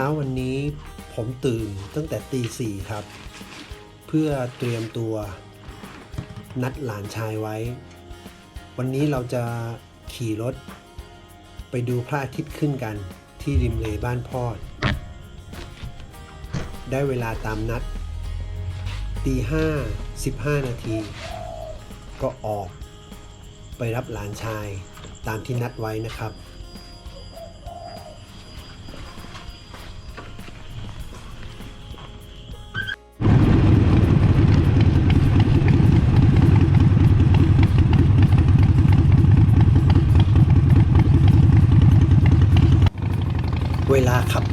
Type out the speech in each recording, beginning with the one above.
ช้าวันนี้ผมตื่นตั้งแต่ตีสี่ครับ เพื่อเตรียมตัวนัดหลานชายไว้ วันนี้เราจะขี่รถ ไปดูพระอาทิตย์ขึ้นกันที่ริมเลบ้านพอด ได้เวลาตามนัดตีห้าสิบห้านาที ก็ออก ไปรับหลานชายตามที่นัดไว้นะครับ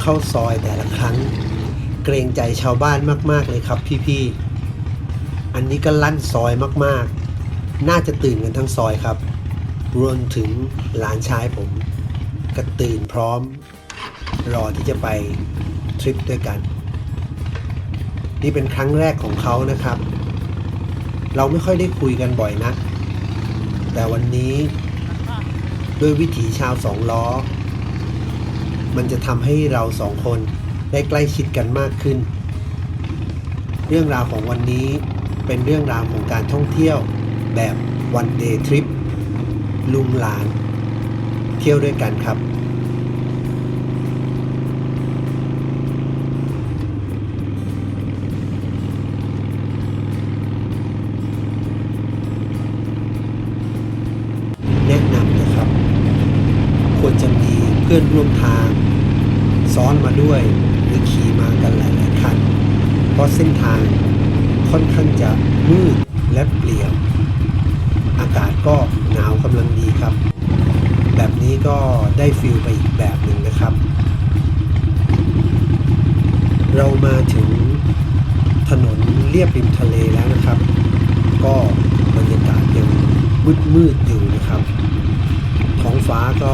เข้าซอยแต่ละครั้ง เกรงใจชาวบ้านมากๆเลยครับพี่ๆ อันนี้ก็ลั่นซอยมากๆ น่าจะตื่นกันทั้งซอยครับ รวมถึงหลานชายผม ก็ตื่นพร้อม รอที่จะไปทริปด้วยกัน นี่เป็นครั้งแรกของเขานะครับ เราไม่ค่อยได้คุยกันบ่อยนักแต่วันนี้ด้วยวิถีชาวสองล้อ มันจะทำให้เราสองคนได้ใกล้ชิดกันมากขึ้น เรื่องราวของวันนี้เป็นเรื่องราวของการท่องเที่ยวแบบวันเดย์ทริปลุงหลาน เที่ยวด้วยกันครับแนะนำนะครับควรจะมีเพื่อนร่วมทาง ซ้อนมาด้วยหรือขี่มากันหลายๆคัน เพราะเส้นทางค่อนข้างจะมืดและเปลี่ยว อากาศก็หนาวกำลังดีครับ แบบนี้ก็ได้ฟิลไปอีกแบบหนึ่งนะครับ เรามาถึงถนนเลียบริมทะเลแล้วนะครับ ก็บรรยากาศยังมืดๆอยู่นะครับ ท้องฟ้าก็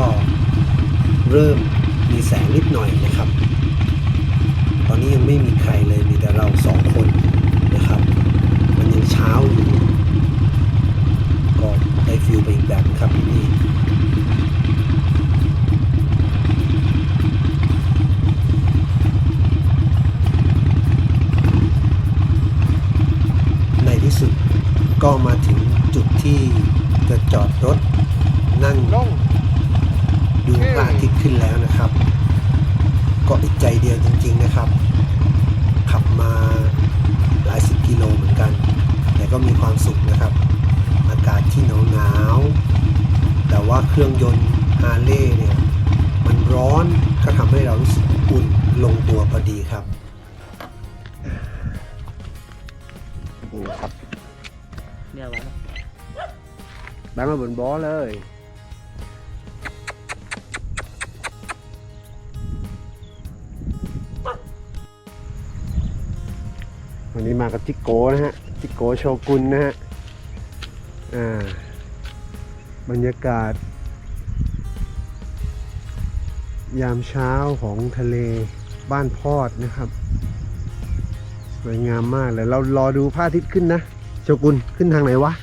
เริ่ม มีแสงนิดหน่อยนะครับ ตอนนี้ยังไม่มีใครเลยมีแต่เราสองคนนะครับ มันยังเช้าอยู่ก็ได้ฟิลไปอีกแบบครับพี่ในที่สุดก็มาถึงจุดที่จะจอดรถนั่งง ดูพระอาทิตย์ขึ้นแล้วนะครับก็อีกใจเดียวจริง ๆนะครับ ขับมาหลายสิบกิโลเหมือนกัน แต่ก็มีความสุขนะครับ อากาศที่หนาวหนาวๆแต่ว่าเครื่องยนต์ฮาร์เลย์เนี่ยมันร้อนก็ทำให้เรารู้สึกอุ่นลงตัวพอดีครับนี่ครับเนี่ยไว้นะแบงมาบนบอเลย วันนี้มากับจิโก้นะฮะจิโก้โชกุนนะฮะอ่าบรรยากาศ ยามเช้าของทะเลบ้านพอดนะครับสวยงามมากเลยเรารอดูพระอาทิตย์ขึ้นนะโชกุนขึ้นทางไหนวะ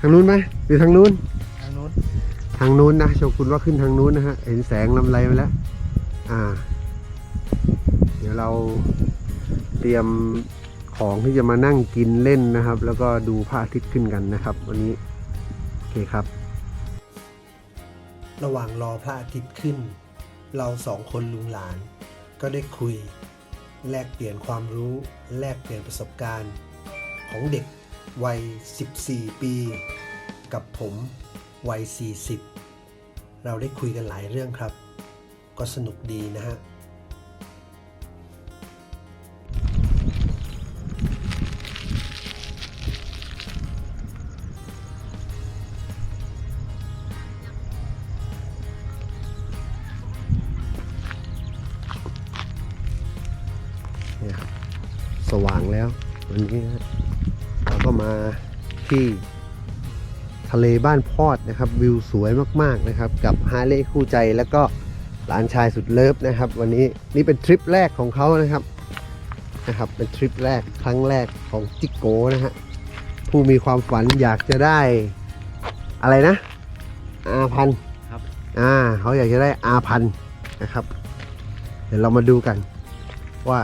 ทางนู้นไหมหรือทางนู้น ทางนู้น ทางนู้นนะโชกุนว่าขึ้นทางนู้นนะฮะเห็นแสงลำไรมาแล้ว อ่า เดี๋ยวเรา เตรียมของที่จะมานั่งกินเล่นนะครับ แล้วก็ดูพระอาทิตย์ขึ้นกันนะครับ วันนี้โอเคครับ ระหว่างรอพระอาทิตย์ขึ้น เราสองคนลุงหลาน ก็ได้คุย แลกเปลี่ยนความรู้แลกเปลี่ยนประสบการณ์ ของเด็กวัย 14 ปี กับผมวัย 40 เราได้คุยกันหลายเรื่องครับ ก็สนุกดีนะฮะ เลบ้านพอดนะครับ วิวสวยมากๆนะครับ กับฮาร์เลย์คู่ใจแล้วก็หลานชายสุดเลิฟนะครับ วันนี้นี่เป็นทริปแรกของเขานะครับนะครับ เป็นทริปแรกครั้งแรกของจิกโกนะฮะผู้มีความฝันอยากจะได้อะไรนะอาพันครับอ่าเขาอยากจะได้อาพันนะครับ เดี๋ยวเรามาดูกัน ว่า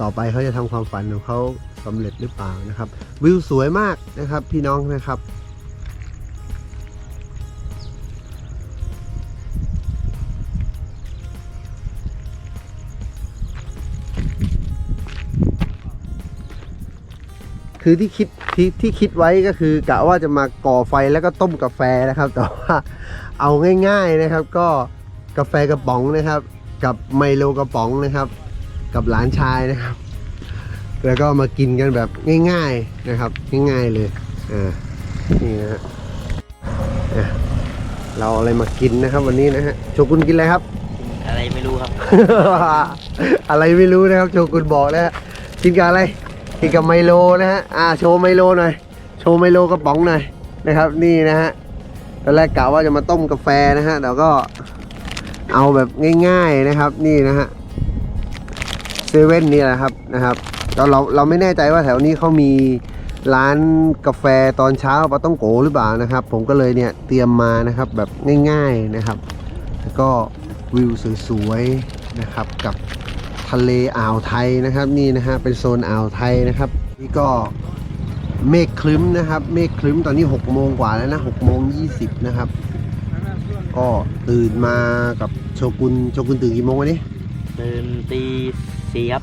ต่อไปเขาจะทำความฝันของเขาสำเร็จหรือเปล่านะครับ วิวสวยมากนะครับ พี่น้องนะครับ คือที่คิดที่ที่คิดไว้ก็คือกะว่าจะมาก่อไฟแล้วก็ต้มกาแฟนะครับ แต่ว่าเอาง่าย ๆนะครับ ก็กาแฟกระป๋องนะครับ กับไมโลกระป๋องนะครับ กับหลานชายนะครับ แล้วก็มากินกันแบบง่าย ๆนะครับ ง่ายๆเลยอ่านี่นะฮะอะเราเอาอะไรมากินนะครับ วันนี้นะฮะโชกุนกินอะไรครับ อะไรไม่รู้ครับ อะไรไม่รู้นะครับโชกุนบอกนะฮะกินกับอะไรกิ นกับไมโลนะฮะ อ่าโชว์ไมโลหน่อย โชว์ไมโลกระป๋องหน่อยนะครับ นี่นะฮะ ตอนแรกกะว่าจะมาต้มกาแฟนะฮะแต่ก็เอาแบบง่ายๆนะครับ นี่นะฮะเซเว่นนี่แหละครับนะครับเราเราเราไม่แน่ใจว่าแถวนี้เขามีร้านกาแฟตอนเช้าปาต้องโกหรือเปล่านะครับ ผมก็เลยเนี่ยเตรียมมานะครับแบบง่าย ๆนะครับ แล้วก็วิวสวยๆนะครับกับ ทะเลอ่าวไทยนะครับ นี่นะฮะเป็นโซนอ่าวไทยนะครับ นี่ก็เมฆคลึ้มนะครับ เมฆคลึ้มตอนนี้6โมงกว่าแล้วนะ6โมง20นะครับ ก็ตื่นมากับโชกุนโชกุนตื่นกี่โมงวันนี้ตื่นตีสี่ครับ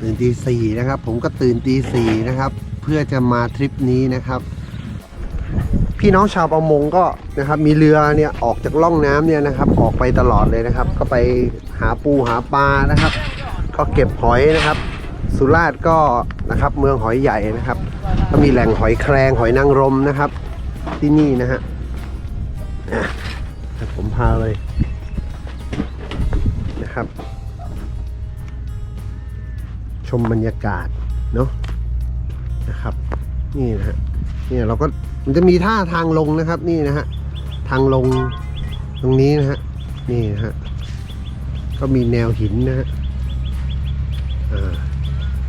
ตื่นตีสี่นะครับ ผมก็ตื่นตีสี่นะครับ เพื่อจะมาทริปนี้นะครับ พี่น้องชาวประมงก็นะครับ มีเรือเนี่ยออกจากล่องน้ำเนี่ยนะครับ ออกไปตลอดเลยนะครับ ก็ไปหาปูหาปลานะครับ ก็เก็บหอยนะครับ สุราษฎร์ก็นะครับเมืองหอยใหญ่นะครับ ก็มีแหล่งหอยแครงหอยนางรมนะครับ ที่นี่นะฮะอะผมพาเลยนะครับ ชมบรรยากาศเนาะนะครับ นี่นะฮะเนี่ยเราก็มันจะมีท่าทางลงนะครับ นี่นะฮะทางลงตรงนี้นะฮะนี่นะฮะก็มีแนวหินนะฮะ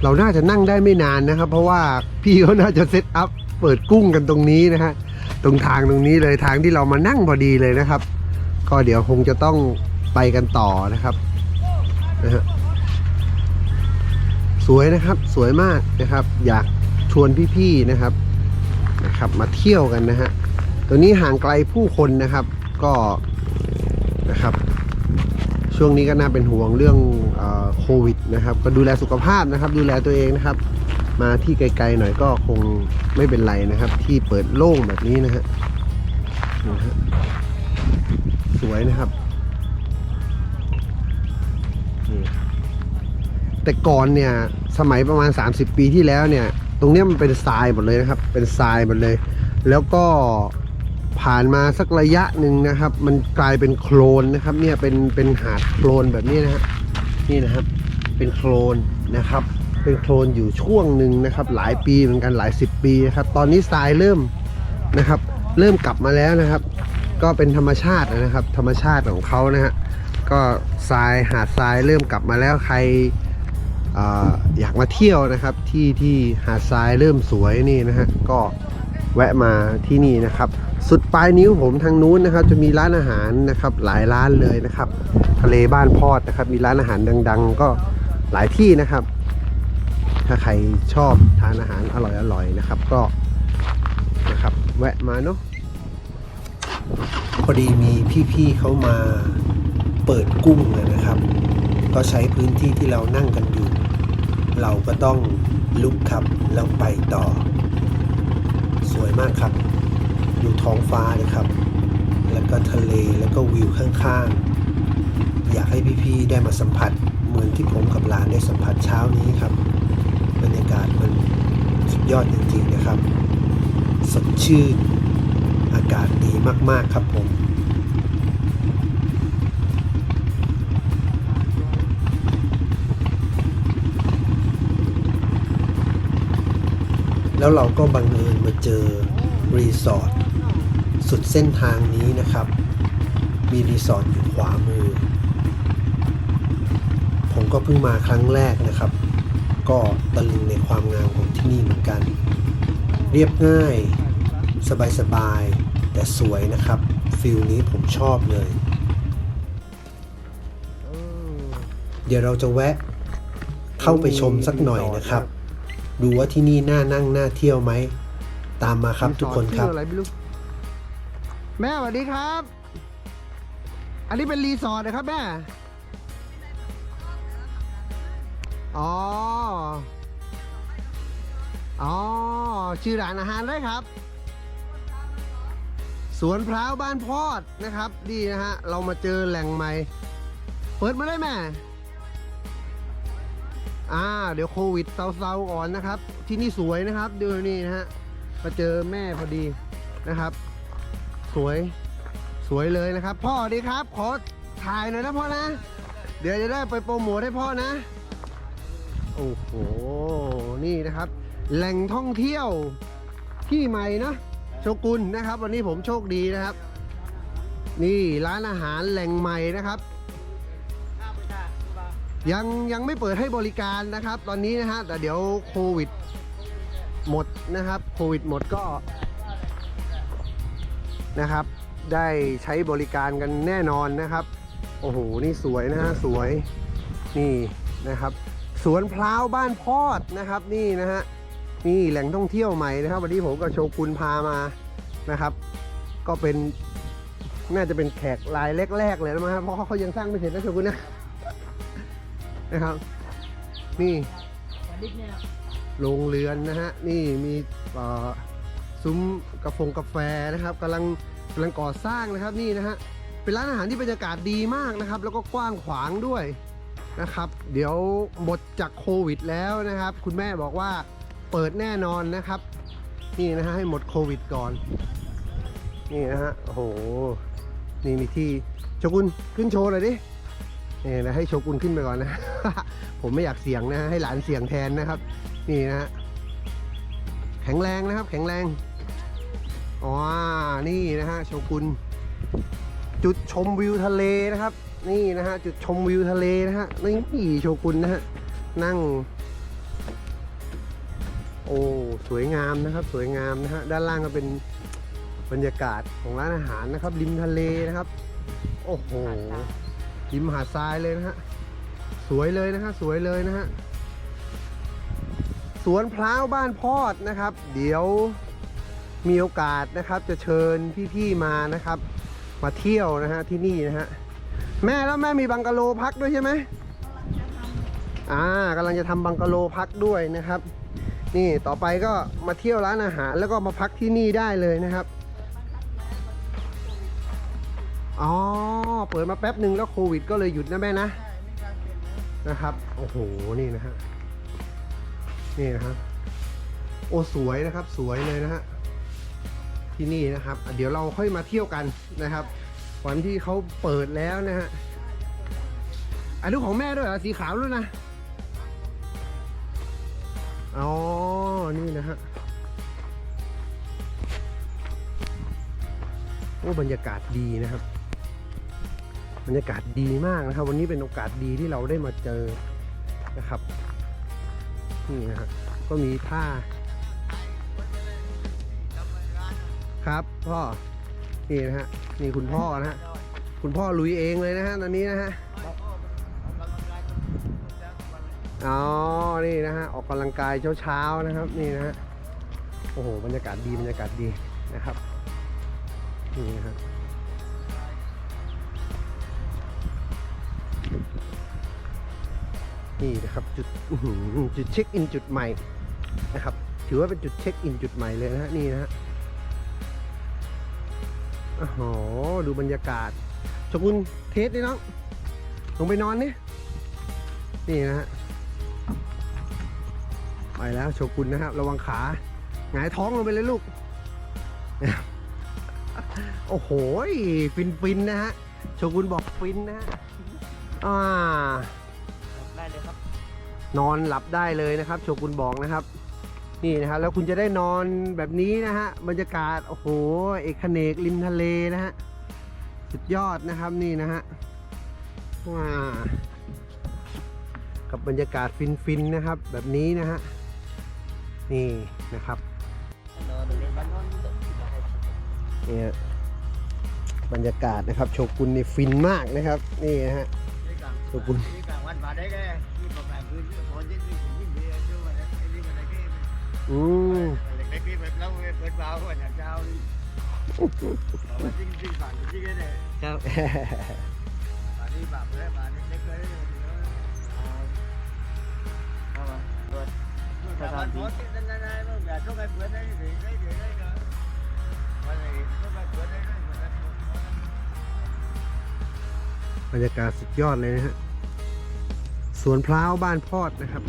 เราน่าจะนั่งได้ไม่นานนะครับ เพราะว่าพี่เขาน่าจะเซตอัพเปิดกุ้งกันตรงนี้นะฮะตรงทางตรงนี้เลยทางที่เรามานั่งพอดีเลยนะครับ ก็เดี๋ยวคงจะต้องไปกันต่อนะครับนะฮะสวยนะครับสวยมากนะครับ อยากชวนพี่ๆนะครับนะครับ มาเที่ยวกันนะฮะตัวนี้ห่างไกลผู้คนนะครับก็นะครับ ช่วงนี้ก็น่าเป็นห่วงเรื่องโควิดนะครับก็ดูแลสุขภาพนะครับ ดูแลตัวเองนะครับ มาที่ไกลๆหน่อยก็คงไม่เป็นไรนะครับ ที่เปิดโล่งแบบนี้นะฮะนะฮะสวยนะครับแต่ก่อนเนี่ยสมัยประมาณ 30 ปีที่แล้วเนี่ย ตรงเนี้ยมันเป็นทรายหมดเลยนะครับ เป็นทรายหมดเลย แล้วก็ ผ่านมาสักระยะหนึ่งนะครับ มันกลายเป็นโคลนนะครับเนี่ยเป็นเป็นหาดโคลนแบบนี้นะฮะนี่นะครับเป็นโคลนนะครับ เป็นโคลนอยู่ช่วงหนึ่งนะครับ หลายปีเหมือนกันหลายสิบปีนะครับตอนนี้ทรายเริ่มนะครับ เริ่มกลับมาแล้วนะครับ ก็เป็นธรรมชาตินะครับ ธรรมชาติของเขานะฮะก็ทรายหาดทรายเริ่มกลับมาแล้วใครอ่าอยากมาเที่ยวนะครับ ที่ที่หาดทรายเริ่มสวยนี่นะฮะก็แวะมาที่นี่นะครับ สุดปลายนิ้วผมทางนู้นนะครับ จะมีร้านอาหารนะครับ หลายร้านเลยนะครับ ทะเลบ้านพอดนะครับ มีร้านอาหารดัง ๆ ก็หลายที่นะครับ ถ้าใครชอบทานอาหารอร่อยๆนะครับ ก็นะครับแวะมาเนาะพอดีมีพี่ๆเขามาเปิดกุ้งนะครับ ก็ใช้พื้นที่ที่เรานั่งกันอยู่ เราก็ต้องลุกครับแล้วไปต่อ สวยมากครับ ดูท้องฟ้าเลยครับ แล้วก็ทะเลแล้วก็วิวข้างๆ อยากให้พี่ๆได้มาสัมผัส เหมือนที่ผมกับหลานได้สัมผัสเช้านี้ครับ บรรยากาศมันสุดยอดจริงๆนะครับ สดชื่นอากาศดีมากๆครับผมแล้วเราก็บังเอิญมาเจอรีสอร์ท สุดเส้นทางนี้นะครับ มีรีสอร์ทอยู่ขวามือ ผมก็เพิ่งมาครั้งแรกนะครับ ก็ตะลึงในความงามของที่นี่เหมือนกัน เรียบง่าย สบายๆแต่สวยนะครับฟิลนี้ผมชอบเลย เดี๋ยวเราจะแวะเข้าไปชมสักหน่อยนะครับ ดูว่าที่นี่น่านั่งน่าเที่ยวไหม ตามมาครับทุกคนครับ แม่สวัสดีครับ อันนี้เป็นรีสอร์ทนะครับแม่อ๋อ อ๋อ ชื่อร้านอาหารได้ครับ สวนพร้าวบ้านพอดนะครับ ดีนะฮะ เรามาเจอแหล่งใหม่ เปิดมาได้แม่ อ่า เดี๋ยวโควิดเซาๆก่อนนะครับ ที่นี่สวยนะครับดูนี่นะฮะ มาเจอแม่พอดีนะครับ สวย สวยเลยนะครับ พ่อดีครับ ขอถ่ายหน่อยนะพ่อนะ เดี๋ยวจะได้ไปโปรโมทให้พ่อนะ โอ้โห นี่นะครับ แหล่งท่องเที่ยวที่ใหม่นะโชกุนนะครับ วันนี้ผมโชคดีนะครับ นี่ร้านอาหารแหล่งใหม่นะครับ ยังยังไม่เปิดให้บริการนะครับ ตอนนี้นะฮะแต่เดี๋ยวโควิดหมดนะครับ โควิดหมดก็ นะครับ ได้ใช้บริการกันแน่นอนนะครับ โอ้โห นี่สวยนะฮะสวย นี่นะครับ สวนพร้าวบ้านพอดนะครับ นี่นะฮะ นี่แหล่งท่องเที่ยวใหม่นะครับ วันนี้ผมกับโชกุนพามานะครับ ก็เป็นน่าจะเป็นแขกรายแรกๆเลยนะครับเพราะเขายังสร้างไม่เสร็จนะโชกุนนะนะครับ นี่โรงเรือนนะฮะ นี่มีเอ่อ ซุ้มกาแฟกาแฟนะครับกำลังกำลังก่อสร้างนะครับนี่นะฮะเป็นร้านอาหารที่บรรยากาศดีมากนะครับ แล้วก็กว้างขวางด้วยนะครับ เดี๋ยวหมดจากโควิดแล้วนะครับ คุณแม่บอกว่าเปิดแน่นอนนะครับ นี่นะฮะให้หมดโควิดก่อน นี่นะฮะโอ้โหนี่มีที่โชกุนขึ้นโชว์หน่อยดินี่นะให้โชกุนขึ้นไปก่อนนะ ผมไม่อยากเสี่ยงนะฮะให้หลานเสี่ยงแทนนะครับ นี่นะฮะแข็งแรงนะครับ แข็งแรง อ๋อ นี่นะฮะโชกุน จุดชมวิวทะเลนะครับ นี่นะฮะจุดชมวิวทะเลนะฮะนี่โชกุนนะฮะนั่ง โอ้สวยงามนะครับ สวยงามนะฮะด้านล่างก็เป็นบรรยากาศของร้านอาหารนะครับริมทะเลนะครับ โอ้โหริมหาดทรายเลยนะฮะสวยเลยนะฮะสวยเลยนะฮะสวนพร้าวบ้านพอดนะครับ เดี๋ยว มีโอกาสนะครับจะเชิญพี่ๆมานะครับ มาเที่ยวนะฮะที่นี่นะฮะแม่แล้วแม่มีบังกะโลพักด้วยใช่ไหมอ่ากำลังจะทำบังกะโลพักด้วยนะครับ นี่ต่อไปก็มาเที่ยวร้านอาหารแล้วก็มาพักที่นี่ได้เลยนะครับอ๋อเปิดมาแป๊บหนึ่งแล้วโควิด ก็เลยหยุดนะแม่นะนะครับโอ้โหนี่นะฮะนี่นะครับโอ้สวยนะครับสวยเลยนะฮะ ที่นี่นะครับ เดี๋ยวเราค่อยมาเที่ยวกันนะครับ วันที่เขาเปิดแล้วนะฮะอันนี้ของแม่ด้วยเหรอสีขาวด้วยนะอ๋อ นี่นะฮะโอ้บรรยากาศดีนะครับ บรรยากาศดีมากนะครับ วันนี้เป็นโอกาสดีที่เราได้มาเจอนะครับ นี่นะฮะก็มีผ้า ครับพ่อนี่นะฮะนี่คุณพ่อนะฮะคุณพ่อลุยเองเลยนะฮะตอนนี้นะฮะอ๋อนี่นะฮะออกกำลังกายเช้าๆนะครับนี่นะฮะโอ้โหบรรยากาศดีบรรยากาศดีนะครับนี่นะฮะนี่นะครับจุดจุดเช็คอินจุดใหม่นะครับ ถือว่าเป็นจุดเช็คอินจุดใหม่เลยนะฮะนี่นะฮะ โอ้โห ดูบรรยากาศชกุลเทสดิน้อง ลงไปนอนนี่นี่นะฮะ ไปแล้วโชกุนนะครับ ระวังขาหงายท้องลงไปเลยลูก โอ้โหฟินฟินๆนะฮะ โชกุนบอกฟินนะฮะอ่าได้เลยครับ นอนหลับได้เลยนะครับ โชกุนบอกนะครับ นี่นะครับแล้วคุณจะได้นอนแบบนี้นะฮะบรรยากาศโอ้โหเอกเนกริมทะเลนะฮะสุดยอดนะครับนี่นะฮะว้ากับบรรยากาศฟินๆนะครับ แบบนี้นะฮะนี่นะครับเนี่ยบรรยากาศนะครับ โชกุนนี่ฟินมากนะครับ นี่นะฮะโชกุน อือเล็กๆนี่แบบแล้วเปิดเบาก่อนอย่างเจ้านี่เอามาจริงจิ้งฝันจริงไอ้เนี่ยครับฝันนี่แบบเลยฝันเล็กๆเลยเอามาตรวจสถาที่นั่นๆๆมึงอย่าต้องเปิดได้สิได้สิได้ก็วันบรรยากาศสุดยอดเลยนะฮะ สวนพร้าวบ้านพอดนะครับ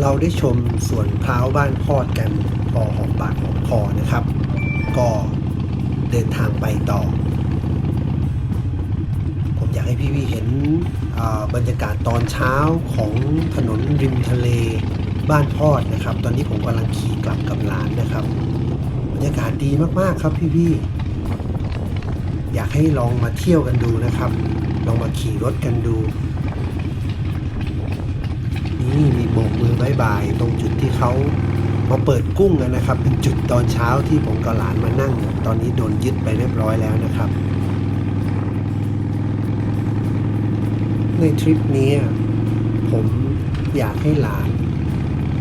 เราได้ชมสวนพร้าวบ้านพอดกันพอหอมปากหอมคอนะครับ ก็เดินทางไปต่อ ผมอยากให้พี่วีเห็นบรรยากาศตอนเช้าของถนนริมทะเลบ้านพอดนะครับ ตอนนี้ผมกำลังขี่กลับกับหลานนะครับ บรรยากาศดีมากๆครับพี่พี่ๆอยากให้ลองมาเที่ยวกันดูนะครับ ลองมาขี่รถกันดู นี่มีโบกมือบายบาย ตรงจุดที่เขามาเปิดกุ้งกันนะครับ เป็นจุดตอนเช้าที่ผมกับหลานมานั่ง ตอนนี้โดนยึดไปเรียบร้อยแล้วนะครับ ในทริปนี้ผมอยากให้หลาน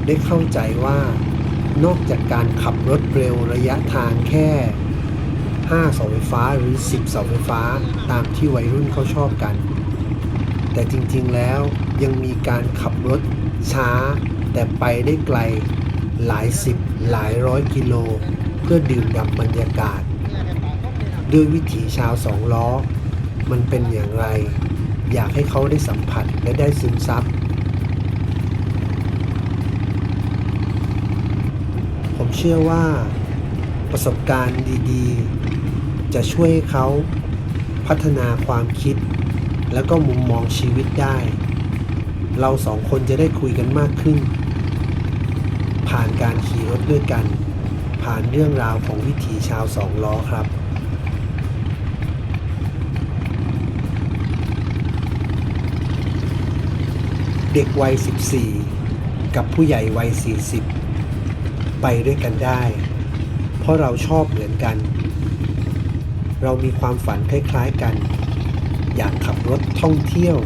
ได้เข้าใจว่านอกจากการขับรถเร็วระยะทางแค่ 5 เสาไฟฟ้าหรือ 10 เสาไฟฟ้าตามที่วัยรุ่นเขาชอบกัน แต่จริงๆแล้วยังมีการขับรถ ช้า แต่ไปได้ไกลหลายสิบหลายร้อยกิโล เพื่อดื่มด่ำบรรยากาศ ด้วยวิถีชาวสองล้อ มันเป็นอย่างไร อยากให้เขาได้สัมผัสและได้ซึมซับผมเชื่อว่าประสบการณ์ดีๆ จะช่วยเขาพัฒนาความคิด แล้วก็มุมมองชีวิตได้ เราสองคนจะได้คุยกันมากขึ้น ผ่านการขี่รถด้วยกัน ผ่านเรื่องราวของวิถีชาวสองล้อครับ เด็กวัย 14 กับผู้ใหญ่วัย 40 ไปด้วยกันได้ เพราะเราชอบเหมือนกัน เรามีความฝันคล้ายๆกัน อยากขับรถท่องเที่ยว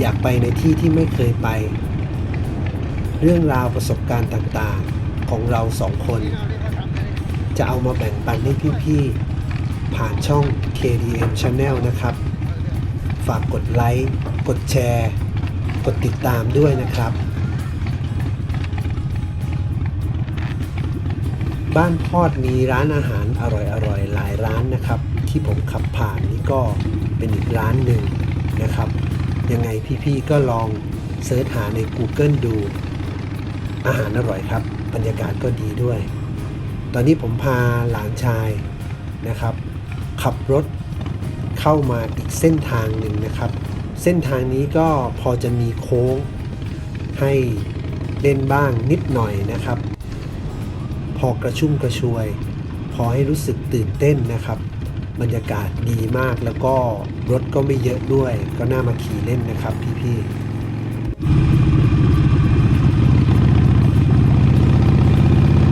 อยากไปในที่ที่ไม่เคยไป เรื่องราวประสบการณ์ต่างๆของเราสองคน จะเอามาแบ่งปันให้พี่ๆ ผ่านช่อง KDM Channel นะครับ ฝากกดไลค์ กดแชร์ กดติดตามด้วยนะครับ บ้านพอดมีร้านอาหารอร่อยๆ หลายร้านนะครับ ที่ผมขับผ่านนี่ก็เป็นอีกร้านหนึ่งนะครับ ยังไงพี่ๆก็ลองเสิร์ชหาใน Google ดู อาหารอร่อยครับ บรรยากาศก็ดีด้วย ตอนนี้ผมพาหลานชายนะครับ ขับรถเข้ามาอีกเส้นทางหนึ่งนะครับ เส้นทางนี้ก็พอจะมีโค้งให้เล่นบ้างนิดหน่อยนะครับ พอกระชุ่มกระชวย พอให้รู้สึกตื่นเต้นนะครับ บรรยากาศดีมากแล้วก็ รถก็ไม่เยอะด้วย ก็น่ามาขี่เล่นนะครับพี่ๆ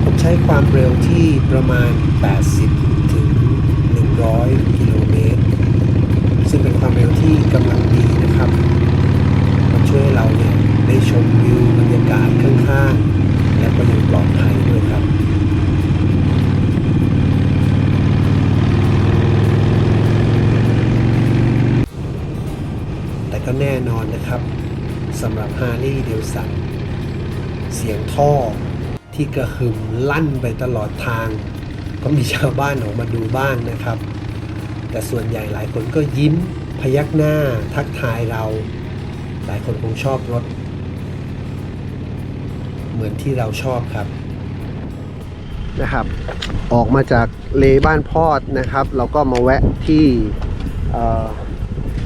ผมใช้ความเร็วที่ประมาณ 80 ถึง 100 กิโลเมตร ซึ่งเป็นความเร็วที่กำลังดีนะครับ มันช่วยให้เราเนี่ยได้ชมวิวบรรยากาศข้างๆ และก็ยังปลอดภัยด้วยครับ น่นอนนะครับสำหรับฮาร์ l ีเดลสันเสียงท่อที่กระหึ่มลั่นไปตลอดทาง ก็มีชาวบ้านออกมาดูบ้างนะครับ แต่ส่วนใหญ่หลายคนก็ยิ้มพยักหน้าทักทายเรา หลายคนคงชอบรถ เหมือนที่เราชอบครับนะครับ ออกมาจากเลบ้านพอดนะครับ เราก็มาแวะที่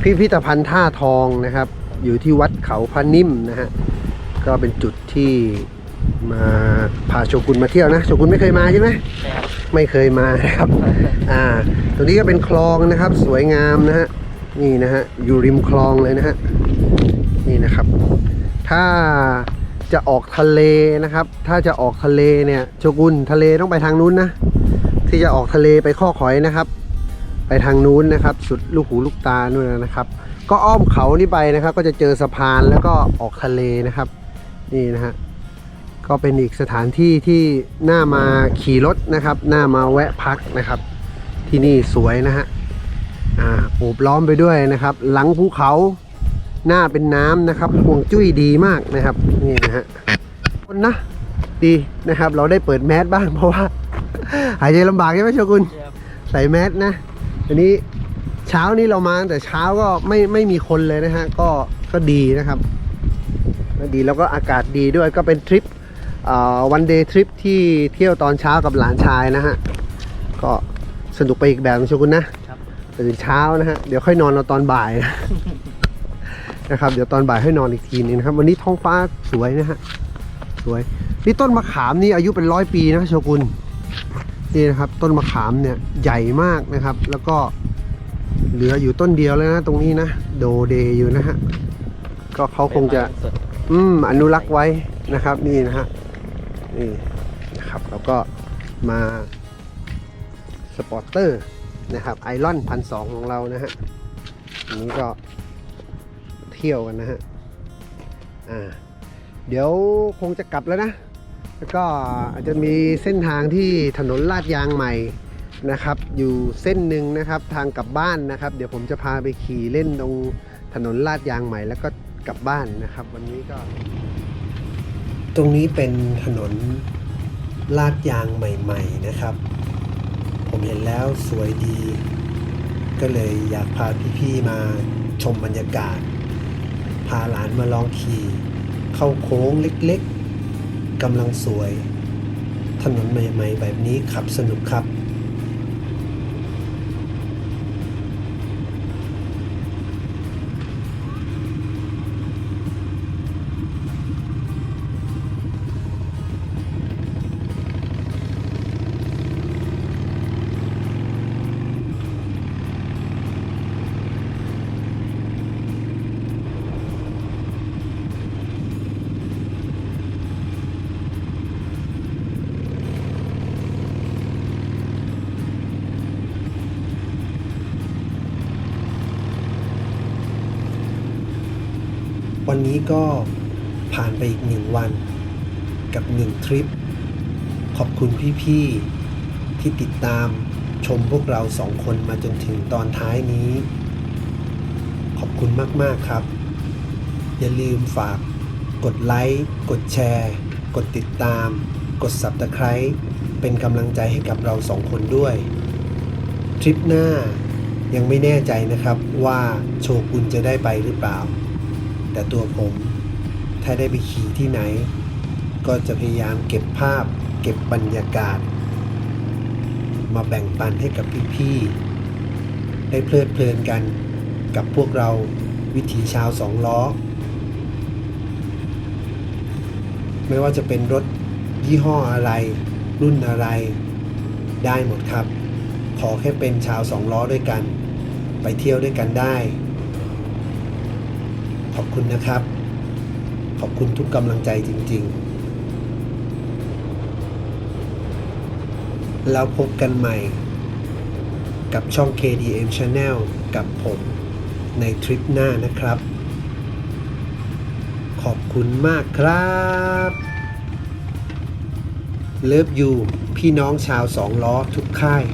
พิพิธภัณฑ์ท่าทองนะครับ อยู่ที่วัดเขาพระนิ่มนะฮะก็เป็นจุดที่มาพาโชกุนมาเที่ยวนะโชกุนไม่เคยมาใช่ไหมครับไม่เคยมานะครับอ่าตรงนี้ก็เป็นคลองนะครับ สวยงามนะฮะนี่นะฮะอยู่ริมคลองเลยนะฮะนี่นะครับ ถ้าจะออกทะเลนะครับ ถ้าจะออกทะเลเนี่ยโชกุนทะเลต้องไปทางนู้นนะที่จะออกทะเลไปข้อขอยนะครับ ไปทางนู้นนะครับ สุดลูกหูลูกตานู่นนะครับ ก็อ้อมเขานี่ไปนะครับ ก็จะเจอสะพานแล้วก็ออกทะเลนะครับ นี่นะฮะก็เป็นอีกสถานที่ที่น่ามาขี่รถนะครับน่ามาแวะพักนะครับ ที่นี่สวยนะฮะอ่าโอบล้อมไปด้วยนะครับ หลังภูเขาหน้าเป็นน้ำนะครับห่วงจุ้ยดีมากนะครับนี่นะฮะคนนะดีนะครับ เราได้เปิดแมสบ้างเพราะว่า หายใจลำบากใช่ไหมโชกุนครับใส่แมสนะ อันนี้เช้านี้เรามาตั้งแต่เช้าก็ไม่ไม่มีคนเลยนะฮะ ก็ก็ดีนะครับก็ดีแล้วก็อากาศดีด้วยก็เป็นทริปวันเดย์ทริปที่เที่ยวตอนเช้ากับหลานชายนะฮะ ก็สนุกไปอีกแบบนะโชกุนนะครับตื่นเช้านะฮะ เดี๋ยวค่อยนอนเราตอนบ่ายนะนะครับ เดี๋ยวตอนบ่ายให้นอนอีกทีนึงนะครับ วันนี้ท้องฟ้าสวยนะฮะ สวย นี่ต้นมะขามนี่อายุเป็นร้อยปีนะโชกุน นี่นะครับต้นมะขามเนี่ยใหญ่มากนะครับ แล้วก็เหลืออยู่ต้นเดียวแล้วนะ ตรงนี้นะโดเดอยู่นะฮะก็เขาคงจะเป็นไม้สดอืมอนุรักษ์ไว้นะครับ นี่นะฮะนี่นะครับแล้วก็มาสปอร์เตอร์นะครับไอรอนพันสองของเรานะฮะอันนี้ก็เที่ยวกันนะฮะอ่าเดี๋ยวคงจะกลับแล้วนะ แล้วก็อาจจะมีเส้นทางที่ถนนลาดยางใหม่นะครับ อยู่เส้นหนึ่งนะครับทางกลับบ้านนะครับ เดี๋ยวผมจะพาไปขี่เล่นตรงถนนลาดยางใหม่ แล้วก็กลับบ้านนะครับ วันนี้ก็ ตรงนี้เป็นถนนลาดยางใหม่ ๆนะครับ ผมเห็นแล้วสวยดี ก็เลยอยากพาพี่ๆมาชมบรรยากาศ พาหลานมาลองขี่ เข้าโค้งเล็กๆ กำลังสวย ถนนใหม่ ๆ แบบนี้ขับสนุกครับ วันนี้ก็ผ่านไปอีกหนึ่งวันกับหนึ่งทริป ขอบคุณพี่ๆ ที่ติดตามชมพวกเราสองคนมาจนถึงตอนท้ายนี้ ขอบคุณมากๆครับ อย่าลืมฝากกดไลค์ กดแชร์ กดติดตาม กด Subscribe เป็นกำลังใจให้กับเราสองคนด้วย ทริปหน้ายังไม่แน่ใจนะครับว่าโชกุนจะได้ไปหรือเปล่า แต่ตัวผมถ้าได้ไปขี่ที่ไหน ก็จะพยายามเก็บภาพ เก็บบรรยากาศ มาแบ่งปันให้กับพี่ๆได้เพลิดเพลินกันกับพวกเราวิถีชาวสองล้อ ไม่ว่าจะเป็นรถยี่ห้ออะไร รุ่นอะไร ได้หมดครับ ขอแค่เป็นชาวสองล้อด้วยกัน ไปเที่ยวด้วยกันได้ ขอบคุณนะครับ ขอบคุณทุกกำลังใจจริง ๆ แล้วพบกันใหม่กับช่อง KDM Channel กับผมในทริปหน้านะครับ ขอบคุณมากครับเลิฟยูพี่น้องชาวสองล้อทุกค่าย